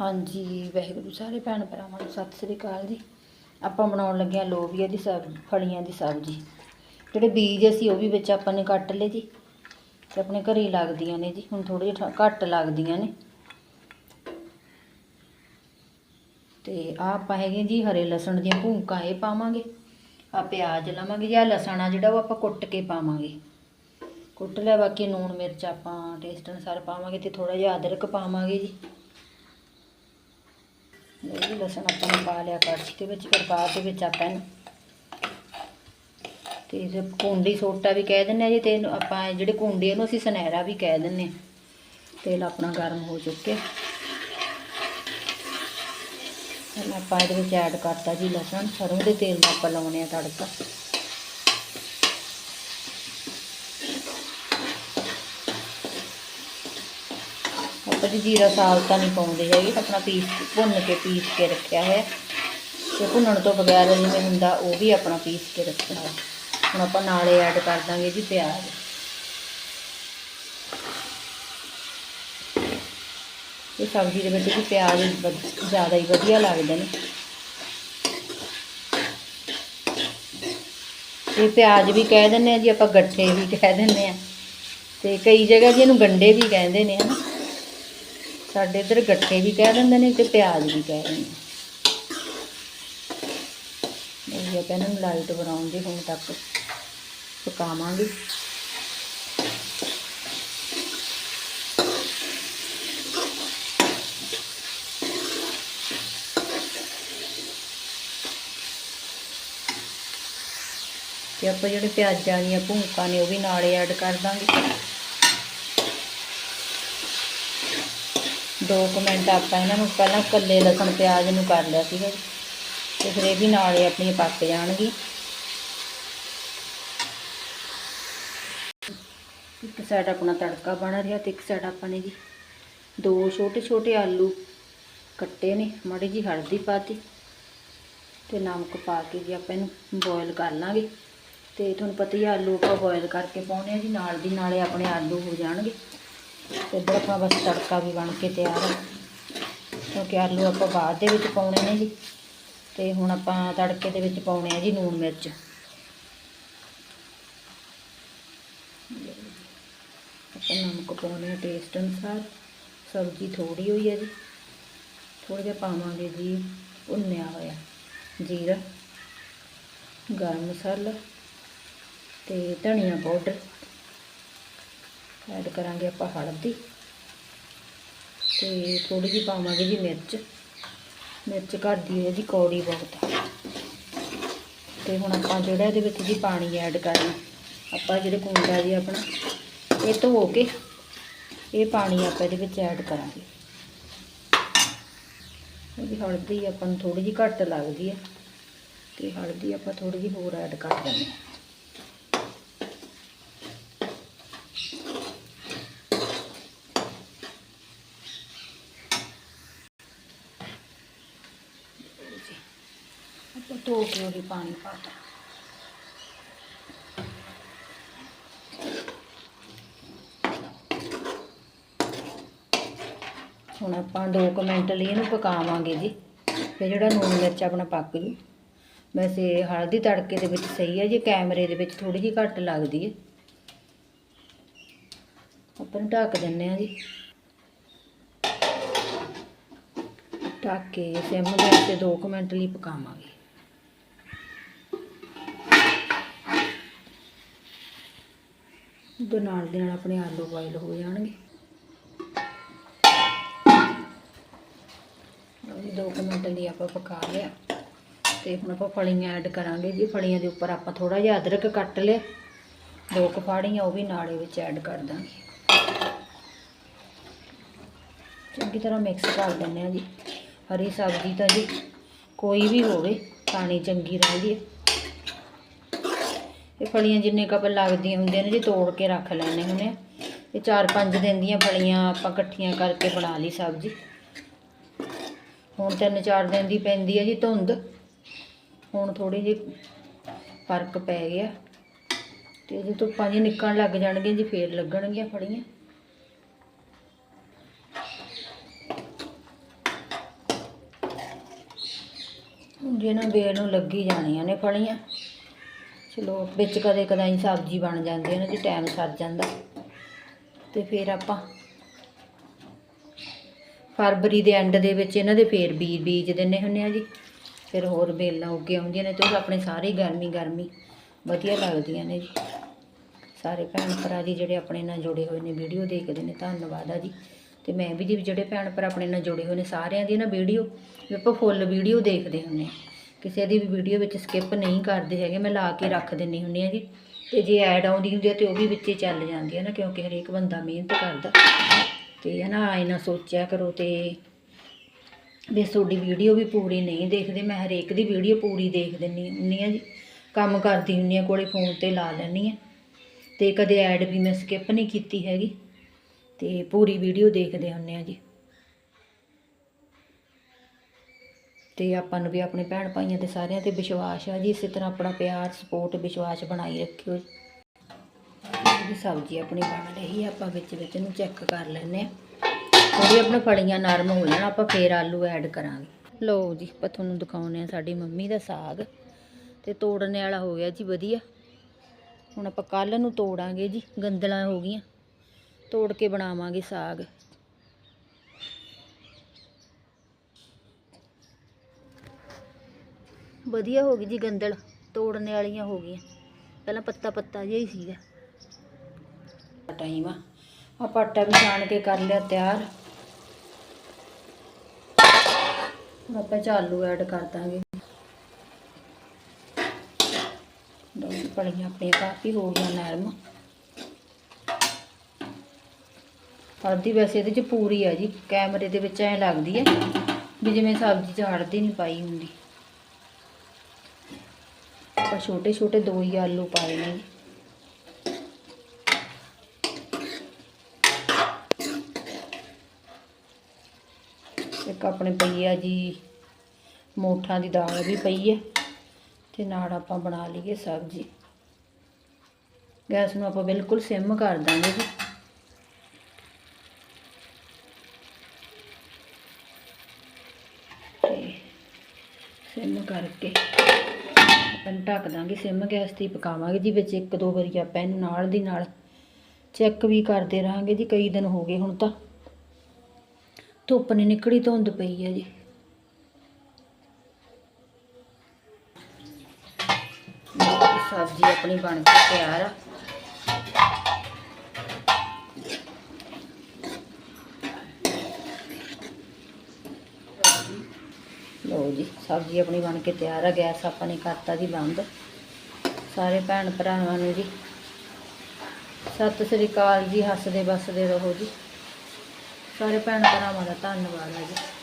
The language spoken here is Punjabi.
ਹਾਂਜੀ, ਵਾਹਿਗੁਰੂ, ਸਾਰੇ ਭੈਣ ਭਰਾਵਾਂ ਨੂੰ ਸਤਿ ਸ੍ਰੀ ਅਕਾਲ ਜੀ। ਆਪਾਂ ਬਣਾਉਣ ਲੱਗੇ ਆ ਲੋਬੀਆ ਦੀ ਸਬ ਫਲੀਆਂ ਦੀ ਸਬਜ਼ੀ। ਜਿਹੜੇ ਬੀਜ ਅਸੀਂ ਉਹ ਵੀ ਵਿੱਚ ਆਪਾਂ ਨੇ ਕੱਟ ਲਏ ਜੀ ਤੇ ਆਪਣੇ ਘਰੇ ਹੀ ਲੱਗਦੀਆਂ ਨੇ ਜੀ। ਹੁਣ ਥੋੜੇ ਜਿਹਾ ਘੱਟ ਲੱਗਦੀਆਂ ਨੇ। ਤੇ ਆ ਆਪਾਂ ਹੈਗੇ ਜੀ ਹਰੇ ਲਸਣ ਦੀਆਂ ਭੂੰਕਾਂ ਇਹ ਪਾਵਾਂਗੇ। ਆ ਪਿਆਜ਼ ਲਵਾਂਗੇ ਜਾਂ ਲਸਣ ਆ ਜਿਹੜਾ ਉਹ ਆਪਾਂ ਕੁੱਟ ਕੇ ਪਾਵਾਂਗੇ। ਕੁੱਟ ਲਿਆ, ਬਾਕੀ ਨੂਣ ਮਿਰਚ ਆਪਾਂ ਟੇਸਟ ਅਨੁਸਾਰ ਪਾਵਾਂਗੇ ਤੇ ਥੋੜਾ ਜਿਹਾ ਅਦਰਕ ਪਾਵਾਂਗੇ ਜੀ। ਇਹ ਵੀ ਲਸਣ ਆਪਾਂ ਨੇ ਪਾ ਲਿਆ ਕੜਛੀ ਦੇ ਵਿੱਚ ਫਿਰ ਬਾਅਦ ਦੇ ਵਿੱਚ ਆਪਾਂ ਇਹਨੂੰ। ਤੇ ਜੇ ਕੁੰਡੀ ਸੋਟਾ ਵੀ ਕਹਿ ਦਿੰਦੇ ਆ ਜੀ, ਤੇ ਆਪਾਂ ਜਿਹੜੇ ਕੁੰਡੀ ਇਹਨੂੰ ਅਸੀਂ ਸੁਨਹਿਰਾ ਵੀ ਕਹਿ ਦਿੰਦੇ ਆ। ਤੇਲ ਆਪਣਾ ਗਰਮ ਹੋ ਚੁੱਕਿਆ। ਹੁਣ ਆਪਾਂ ਇਹਦੇ ਵਿੱਚ ਐਡ ਕਰਤਾ ਜੀ ਲਸਣ, ਸਰੋਂ ਦੇ ਤੇਲ ਨਾਲ ਆਪਾਂ ਲਾਉਣੇ ਆ ਤੜਕਾ। ਆਪਾਂ ਜੀ ਜੀਰਾ ਸਾਲਤਾ ਨਹੀਂ ਪਾਉਂਦੇ ਹੈਗੇ ਆਪਣਾ ਪੀਸ ਭੁੰਨ ਕੇ ਪੀਸ ਕੇ ਰੱਖਿਆ ਹੈ ਤੇ ਭੁੰਨਣ ਤੋਂ ਬਗੈਰ ਜਿਵੇਂ ਹੁੰਦਾ, ਉਹ ਵੀ ਆਪਣਾ ਪੀਸ ਕੇ ਰੱਖਿਆ ਹੈ ਹੁਣ ਆਪਾਂ ਨਾਲੇ ਐਡ ਕਰ ਦਾਂਗੇ ਜੀ ਪਿਆਜ਼। ਇਹ ਸਬਜ਼ੀ ਦੇ ਵਿੱਚ ਵੀ ਪਿਆਜ਼ ਵਧ- ਜ਼ਿਆਦਾ ਹੀ ਵਧੀਆ ਲੱਗਦੇ ਨੇ। ਇਹ ਪਿਆਜ਼ ਵੀ ਕਹਿ ਦਿੰਦੇ ਆ ਜੀ, ਆਪਾਂ ਗੱਠੇ ਵੀ ਕਹਿ ਦਿੰਦੇ ਆ। ਤੇ ਕਈ ਜਗ੍ਹਾ ਜੀ ਇਹਨੂੰ ਗੰਡੇ ਵੀ ਕਹਿੰਦੇ ਨੇ, ਹਨਾ। ਸਾਡੇ ਇੱਧਰ ਗੱਠੇ ਵੀ ਕਹਿ ਦਿੰਦੇ ਨੇ ਤੇ ਪਿਆਜ਼ ਵੀ ਕਹਿ ਦਿੰਦੇ ਨੇ। ਇਹ ਆਪਾਂ ਇਹਨਾਂ ਨੂੰ ਲਾਈਟ ਬਰਾਊਨ ਦੀ ਹੁਣ ਤੱਕ ਪਕਾਵਾਂਗੇ। ਤੇ ਆਪਾਂ ਜਿਹੜੇ ਪਿਆਜ਼ਾਂ ਦੀਆਂ ਭੂੰਕਾਂ ਨੇ ਉਹ ਵੀ ਨਾਲੇ ਐਡ ਕਰ ਦਾਂਗੇ। ਦੋ ਕੁ ਮਿੰਟ ਆਪਾਂ ਇਹਨਾਂ ਨੂੰ ਪਹਿਲਾਂ ਕੱਲੇ ਲਸਣ ਪਿਆਜ਼ ਨੂੰ ਕਰ ਲਿਆ ਸੀਗਾ ਜੀ। ਤੇ ਫਿਰ ਇਹ ਵੀ ਨਾਲੇ ਆਪਣੀ ਪੱਕ ਜਾਣਗੀ। ਇੱਕ ਸਾਈਡ ਆਪਣਾ ਤੜਕਾ ਬਣ ਰਿਹਾ ਤੇ ਇੱਕ ਸਾਈਡ ਆਪਾਂ ਨੇ ਜੀ ਦੋ ਛੋਟੇ ਛੋਟੇ ਆਲੂ ਕੱਟੇ ਨੇ, ਮਾੜੀ ਜੀ ਹਲਦੀ ਪਾਤੀ। ਤੇ ਨਮਕ ਪਾ ਕੇ ਜੀ ਆਪਾਂ ਇਹਨੂੰ ਬੋਇਲ ਕਰ ਲਾਂਗੇ। ਤੇ ਤੁਹਾਨੂੰ ਪਤਾ ਹੀ ਆਲੂ ਆਪਾਂ ਬੋਇਲ ਕਰਕੇ ਪਾਉਣੇ ਆ ਜੀ, ਨਾਲ ਦੀ ਨਾਲੇ ਆਪਣੇ ਆਲੂ ਹੋ ਜਾਣਗੇ। ਤੇ ਇੱਧਰ ਆਪਣਾ ਬਸ ਤੜਕਾ ਵੀ ਬਣ ਕੇ ਤਿਆਰ ਹੈ ਕਿਉਂਕਿ ਆਲੂ ਆਪਾਂ ਬਾਅਦ ਦੇ ਵਿੱਚ ਪਾਉਣੇ ਨੇ ਜੀ। ਤੇ ਹੁਣ ਆਪਾਂ ਤੜਕੇ ਦੇ ਵਿੱਚ ਪਾਉਣੇ ਆ ਜੀ ਨੂਣ ਮਿਰਚ। ਆਪਾਂ ਨਮਕ ਪਾਉਣੇ ਆ ਟੇਸਟ ਅਨੁਸਾਰ। ਸਬਜ਼ੀ ਥੋੜੀ ਹੋਈ ਹੈ ਜੀ। ਥੋੜਾ ਜਿਹਾ ਪਾਵਾਂਗੇ ਜੀ, ਭੁੰਨਿਆ ਹੋਇਆ ਜੀਰਾ, ਗਰਮ ਮਸਾਲਾ ਤੇ ਧਨੀਆ ਪਾਊਡਰ। ਐਡ ਕਰਾਂਗੇ ਆਪਾਂ ਹਲਦੀ। ਤੇ ਥੋੜੀ ਜਿਹੀ ਪਾਵਾਂਗੇ ਜੀ ਮਿਰਚ। ਮਿਰਚ ਘਰ ਦੀ ਹੈ ਕੌੜੀ ਬਹੁਤ ਆ। ਤੇ ਹੁਣ ਆਪਾਂ ਜਿਹੜਾ ਇਹਦੇ ਵਿੱਚ ਜੀ ਪਾਣੀ ਐਡ ਕਰਨਾ, ਆਪਾਂ ਜਿਹੜੇ ਕੁੰਡਾ ਜੀ ਆਪਣਾ, ਇਹ ਧੋ ਕੇ ਇਹ ਪਾਣੀ ਆਪਾਂ ਇਹਦੇ ਵਿੱਚ ਐਡ ਕਰਾਂਗੇ। ਇਹਦੀ ਹਲਦੀ ਆਪਾਂ ਨੂੰ ਥੋੜੀ ਜਿਹੀ ਘੱਟ ਲੱਗਦੀ ਹੈ ਤੇ ਹਲਦੀ ਆਪਾਂ ਥੋੜੀ ਜਿਹੀ ਹੋਰ ਐਡ ਕਰ ਦਿੰਦੇ ਹਾਂ ਆਪਾਂ ਧੋ ਕੇ ਉਹਦੇ ਪਾਣੀ ਪਾਤਾ ਹੁਣ ਆਪਾਂ 2 ਮਿੰਟ ਲਈ ਇਹਨੂੰ ਪਕਾਵਾਂਗੇ ਜੀ। ਫਿਰ ਜਿਹੜਾ ਨੂਣ ਮਿਰਚ ਆਪਣਾ ਪੱਕ ਜੂ ਵੈਸੇ ਹਲਦੀ ਤੜਕੇ ਦੇ ਵਿੱਚ ਸਹੀ ਹੈ ਜੀ ਕੈਮਰੇ ਦੇ ਵਿੱਚ ਥੋੜੀ ਜਿਹੀ ਘੱਟ ਲੱਗਦੀ ਹੈ ਆਪਾਂ ਨੂੰ ਢੱਕ ਦਿੰਨੇ ਆ ਜੀ। ਢੱਕ ਕੇ ਸਿਮ ਗੈਸ ਤੇ 2 ਮਿੰਟ ਲਈ ਪਕਾਵਾਂਗੇ। ਉਹਦੇ ਨਾਲ ਦੇ ਨਾਲ ਆਪਣੇ ਆਲੂ ਬੋਇਲ ਹੋ ਜਾਣਗੇ। ਇਹ 2 ਮਿੰਟ ਲਈ ਆਪਾਂ ਪਕਾ ਲਿਆ। ਤੇ ਹੁਣ ਆਪਾਂ ਫਲੀਆਂ ਐਡ ਕਰਾਂਗੇ ਜੀ। ਫਲੀਆਂ ਦੇ ਉੱਪਰ ਆਪਾਂ ਥੋੜਾ ਜਿਹਾ ਅਦਰਕ ਕੱਟ ਲਿਆ। ਦੋ ਕੁ ਫਾੜੀਆਂ, ਉਹ ਵੀ ਨਾਲੇ ਵਿੱਚ ਐਡ ਕਰ ਦਾਂਗੇ। ਚੰਗੀ ਤਰ੍ਹਾਂ ਮਿਕਸ ਕਰ ਦਿੰਦੇ ਆ ਜੀ। ਹਰੀ ਸਬਜ਼ੀ ਤਾਂ ਜੀ ਕੋਈ ਵੀ ਹੋਵੇ, ਪਾਣੀ ਚੰਗੀ ਰਹਿੰਦੀ ਹੈ ਇਹ ਫਲੀਆਂ ਜਿੰਨੇ ਕੱਪ ਲੱਗਦੀਆਂ ਹੁੰਦੀਆਂ ਨੇ ਜੀ ਤੋੜ ਕੇ ਰੱਖ ਲੈਣੇ ਹੁੰਦੇ ਆ। ਇਹ 4-5 ਦਿਨ ਦੀਆਂ ਫਲੀਆਂ ਆਪਾਂ ਇਕੱਠੀਆਂ ਕਰਕੇ ਬਣਾ ਲਈ ਸਬਜ਼ੀ। ਹੁਣ ਤਿੰਨ ਚਾਰ ਦਿਨ ਦੀ ਪੈਂਦੀ ਹੈ ਜੀ ਧੁੰਦ। ਹੁਣ ਥੋੜੀ ਜਿਹੀ ਫ਼ਰਕ ਪੈ ਗਿਆ। ਤੇ ਜੇ ਧੁੱਪਾਂ ਜੀ ਨਿਕਲਣ ਲੱਗ ਜਾਣਗੀਆਂ ਜੀ ਫੇਰ ਲੱਗਣਗੀਆਂ ਫੜੀਆਂ ਜਿਹਨਾਂ ਬੇਲ ਨੂੰ ਲੱਗੀ ਜਾਣੀਆਂ ਨੇ ਫਲੀਆਂ। ਚਲੋ ਵਿੱਚ ਕਦੇ ਕਦਾਈ ਸਬਜ਼ੀ ਬਣ ਜਾਂਦੀ ਹੈ ਨਾ ਜੀ ਟਾਈਮ ਸਰ ਜਾਂਦਾ। ਤੇ ਫਿਰ ਆਪਾਂ ਫਰਵਰੀ ਦੇ ਐਂਡ ਦੇ ਵਿੱਚ ਇਹਨਾਂ ਦੇ ਫੇਰ ਬੀਜ ਬੀਜ ਦਿੰਨੇ ਹੁੰਨੇ ਆ ਜੀ। ਫਿਰ ਹੋਰ ਬੇਲਾਂ ਉੱਗੇ ਆਉਂਦੀਆਂ ਨੇ ਤੇ ਉਹ ਆਪਣੇ ਸਾਰੇ ਗਰਮੀ ਗਰਮੀ ਵਧੀਆ ਲੱਗਦੀਆਂ ਨੇ ਜੀ। ਸਾਰੇ ਭੈਣ ਭਰਾ ਜੀ ਜਿਹੜੇ ਆਪਣੇ ਨਾਲ ਜੁੜੇ ਹੋਏ ਨੇ, ਵੀਡੀਓ ਦੇਖਦੇ ਨੇ, ਧੰਨਵਾਦ ਆ ਜੀ। ਤੇ ਮੈਂ ਵੀ ਜੀ ਜਿਹੜੇ ਭੈਣ ਭਰਾ ਆਪਣੇ ਨਾਲ ਜੁੜੇ ਹੋਏ ਨੇ, ਸਾਰਿਆਂ ਦੀ ਨਾ ਵੀਡੀਓ, ਵੀ ਆਪਾਂ ਫੁੱਲ ਵੀਡੀਓ ਦੇਖਦੇ ਹੁੰਨੇ ਆ। ਕਿਸੇ ਦੀ ਵੀ ਵੀਡੀਓ ਵਿੱਚ ਸਕਿਪ ਨਹੀਂ ਕਰਦੇ ਹੈਗੇ, ਮੈਂ ਲਾ ਕੇ ਰੱਖ ਦਿੰਨੀ ਹੁੰਨੀ ਆ ਜੀ ਤੇ ਜੇ ਐਡ ਆਉਂਦੀ ਹੁੰਦੀ ਆ ਤੇ ਉਹ ਵੀ ਵਿੱਚੇ ਚੱਲ ਜਾਂਦੀ ਹੈ ਨਾ, ਕਿਉਂਕਿ ਹਰੇਕ ਬੰਦਾ ਮਿਹਨਤ ਕਰਦਾ। ਤੇ ਨਾ, ਆਏ ਨਾ ਸੋਚਿਆ ਕਰੋ ਤੇ ਵੀ ਤੁਹਾਡੀ ਵੀਡੀਓ ਵੀ ਪੂਰੀ ਨਹੀਂ ਦੇਖਦੇ, ਮੈਂ ਹਰੇਕ ਦੀ ਵੀਡੀਓ ਪੂਰੀ ਦੇਖ ਦਿੰਨੀ ਹੁੰਨੀ ਆ ਜੀ। ਕੰਮ ਕਰਦੀ ਹੁੰਨੀ ਆ, ਕੋਲੇ ਫੋਨ ਤੇ ਲਾ ਲੈਂਦੀ ਆ। ਤੇ ਕਦੇ ਐਡ ਵੀ ਮੈਂ ਸਕਿਪ ਨਹੀਂ ਕੀਤੀ ਹੈਗੀ। ਤੇ ਪੂਰੀ ਵੀਡੀਓ ਦੇਖਦੇ ਹੁੰਨੇ ਆ ਜੀ। ਅਤੇ ਆਪਾਂ ਨੂੰ ਵੀ ਆਪਣੇ ਭੈਣ ਭਾਈਆਂ ਤੇ ਸਾਰਿਆਂ ਤੇ ਵਿਸ਼ਵਾਸ ਆ ਜੀ, ਇਸੇ ਤਰ੍ਹਾਂ ਆਪਣਾ ਪਿਆਰ ਸਪੋਰਟ ਵਿਸ਼ਵਾਸ ਬਣਾਈ ਰੱਖਿਓ ਜੀ। ਸਬਜ਼ੀ ਆਪਣੀ ਬਣ ਰਹੀ ਆ, ਆਪਾਂ ਵਿੱਚ ਵਿੱਚ ਨੂੰ ਚੈੱਕ ਕਰ ਲੈਂਦੇ ਆ ਥੋੜੀ ਆਪਣਾ ਫਲੀਆਂ ਨਰਮ ਹੋ ਜਾਣ, ਆਪਾਂ ਫੇਰ ਆਲੂ ਐਡ ਕਰਾਂਗੇ। ਲਓ ਜੀ, ਆਪਾਂ ਤੁਹਾਨੂੰ ਦਿਖਾਉਂਦੇ ਆ ਸਾਡੀ ਮੰਮੀ ਦਾ ਸਾਗ। ਤੇ ਤੋੜਨੇ ਵਾਲਾ ਹੋ ਗਿਆ ਜੀ, ਵਧੀਆ। ਹੁਣ ਆਪਾਂ ਕੱਲ ਨੂੰ ਤੋੜਾਂਗੇ ਜੀ, ਗੰਦਲਾਂ ਹੋ ਗਈਆਂ। ਤੋੜ ਕੇ ਬਣਾਵਾਂਗੇ ਸਾਗ। ਵਧੀਆ ਹੋ ਗਈ ਜੀ ਗੰਦਲ, ਤੋੜਨੇ ਵਾਲੀਆਂ ਹੋ ਗਈਆਂ। ਪਹਿਲਾਂ ਪੱਤਾ ਪੱਤਾ ਜਿਹਾ ਹੀ ਸੀਗਾ। ਟਾਈਮ ਆ। ਆਪਾਂ ਆਟਾ ਵੀ ਛਾਣ ਕੇ ਕਰ ਲਿਆ ਤਿਆਰ। ਹੁਣ ਆਪਾਂ ਚਾਲੂ ਐਡ ਕਰ ਦਾਂਗੇ। ਦੋ ਪੜੀਆਂ ਆਪਣੀਆਂ ਕਾਫੀ ਹੋ ਗਈਆਂ ਨਰਮ। ਅੱਧੀ ਵੈਸੇ ਇਹਦੇ ਚ ਪੂਰੀ ਆ ਜੀ, ਕੈਮਰੇ ਦੇ ਵਿੱਚ ਐ ਲੱਗਦੀ ਹੈ ਵੀ ਜਿਵੇਂ ਸਬਜ਼ੀ ਚ ਹਲਦੀ ਨਹੀਂ ਪਾਈ ਹੁੰਦੀ। ਆਪਾਂ ਛੋਟੇ ਛੋਟੇ ਦੋ ਹੀ ਆਲੂ ਪਾਏ ਨੇ। ਜੀ ਇੱਕ ਆਪਣੇ ਪਈ ਆ ਜੀ, ਮੋਠਾਂ ਦੀ ਦਾਲ ਵੀ ਪਈ ਹੈ ਤੇ ਨਾਲ ਆਪਾਂ ਬਣਾ ਲਈਏ ਸਬਜ਼ੀ। ਗੈਸ ਨੂੰ ਆਪਾਂ ਬਿਲਕੁਲ ਸਿਮ ਕਰ ਦਾਂਗੇ ਜੀ। ਤੇ ਸਿਮ ਕਰਕੇ ਆਪਾਂ ਢੱਕ ਦਾਂਗੇ, ਸਿਮ ਗੈਸ ਤੇ ਪਕਾਵਾਂਗੇ ਜੀ, ਵਿੱਚ ਇੱਕ ਦੋ ਵਾਰੀ ਆਪਾਂ ਇਹਨੂੰ ਨਾਲ ਦੀ ਨਾਲ ਚੈੱਕ ਵੀ ਕਰਦੇ ਰਹਾਂਗੇ ਜੀ, ਕਈ ਦਿਨ ਹੋ ਗਏ ਹੁਣ ਤਾਂ। ਧੁੱਪ ਨਹੀਂ ਨਿਕੜੀ ਧੁੰਦ ਪਈ ਹੈ ਜੀ। ਸਬਜ਼ੀ ਆਪਣੀ ਬਣ ਕੇ ਤਿਆਰ ਆ। ਸਬਜ਼ੀ ਆਪਣੀ ਬਣ ਕੇ ਤਿਆਰ ਆ, ਗੈਸ ਆਪਾਂ ਨੇ ਕਰਤਾ ਜੀ ਬੰਦ। ਸਾਰੇ ਭੈਣ ਭਰਾਵਾਂ ਨੂੰ ਜੀ। ਸਤਿ ਸ੍ਰੀ ਅਕਾਲ ਜੀ ਹੱਸਦੇ ਵਸਦੇ ਰਹੋ ਜੀ। ਸਾਰੇ ਭੈਣ ਭਰਾਵਾਂ ਦਾ ਧੰਨਵਾਦ ਹੈ ਜੀ।